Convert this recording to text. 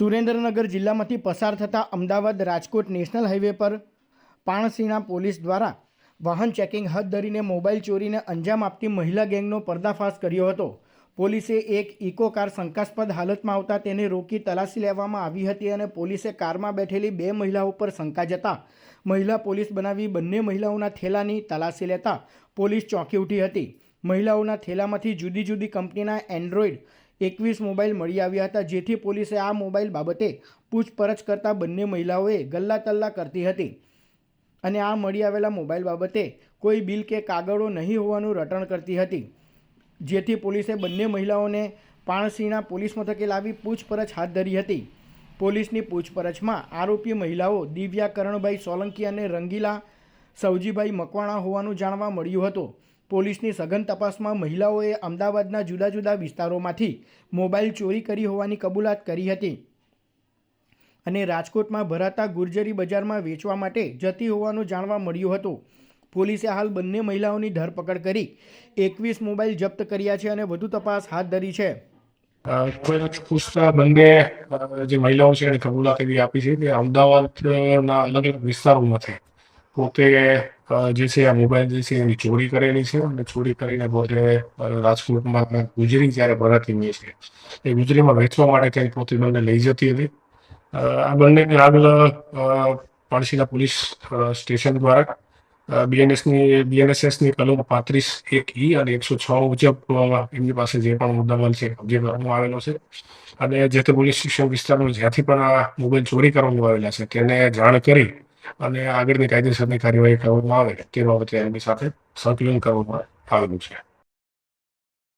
સુરેન્દ્રનગર જિલ્લામાંથી પસાર થતા અમદાવાદ રાજકોટ નેશનલ હાઈવે પર પાણસીણા પોલીસ દ્વારા વાહન ચેકિંગ હાથ ધરીને મોબાઈલ ચોરીને અંજામ આપતી મહિલા ગેંગનો પર્દાફાશ કર્યો હતો. પોલીસે એક ઇકો કાર શંકાસ્પદ હાલતમાં આવતા તેને રોકી તલાશી લેવામાં આવી હતી અને પોલીસે કારમાં બેઠેલી બે મહિલાઓ પર શંકા જતા મહિલા પોલીસ બનાવી બંને મહિલાઓના થેલાની તલાશી લેતા પોલીસ ચોંકી ઉઠી હતી. મહિલાઓના થેલામાંથી જુદી જુદી કંપનીના એન્ડ્રોઈડ એકવીસ મોબાઈલ મળી આવ્યા હતા, જેથી પોલીસે આ મોબાઈલ બાબતે પૂછપરછ કરતા બંને મહિલાઓએ ગલ્લા તલ્લા કરતી હતી. અને આ મળી આવેલા મોબાઈલ બાબતે કોઈ બિલ કે કાગળો નહીં હોવાનું રટણ કરતી હતી. જેથી પોલીસે બંને મહિલાઓને પાણસીણા પોલીસ મથકે લાવી પૂછપરછ હાથ ધરી હતી. પોલીસની પૂછપરછમાં આરોપી મહિલાઓ દિવ્યા કરણભાઈ સોલંકી અને રંગીલા સવજીભાઈ મકવાણા હોવાનું જાણવા મળ્યું હતું. પોલીસની સઘન તપાસમાં મહિલાઓએ અમદાવાદના જુદા જુદા વિસ્તારોમાંથી મોબાઈલ ચોરી કરી હોવાની કબૂલાત કરી હતી. અને રાજકોટમાં ભરાતા ગુર્જરી બજારમાં વેચવા માટે જતી હોવાનું જાણવા મળ્યું હતું. પોલીસે હાલ બંને મહિલાઓની ધરપકડ કરી એકવીસ મોબાઈલ જપ્ત કર્યા છે અને વધુ તપાસ હાથ ધરી છે. બંને જે મહિલાઓ છે એને કબૂલાત એવી આપી છે કે અમદાવાદના અલગ અલગ વિસ્તારોમાંથી પોતે જે છે, આ મોબાઈલ જે છે, એની ચોરી કરેલી છે અને ચોરી કરીને પોતે રાજકોટમાં ગુજરી જ્યારે ભરાતી છે. એ ગુજરીમાં વેચવા માટે ત્યાં પોતે બંને લઈ જતી હતી. આ બંનેને આગળ પાણસીના પોલીસ સ્ટેશન દ્વારા બીએનએસની બીએનએસએસની કલમ પાંત્રીસ એક ઈ અને એકસો છ મુજબ એમની પાસે જે પણ મુદ્દામાલ છે, કબજે કરવામાં આવેલો છે. અને જે તે પોલીસ સ્ટેશન વિસ્તારમાં જ્યાંથી પણ આ મોબાઈલ ચોરી કરવામાં આવેલા છે, તેને જાણ કરી અને આગળની કાયદેસરની કાર્યવાહી કરવામાં આવે તે બાબતે એમની સાથે સંકલન કરવામાં આવેલું છે.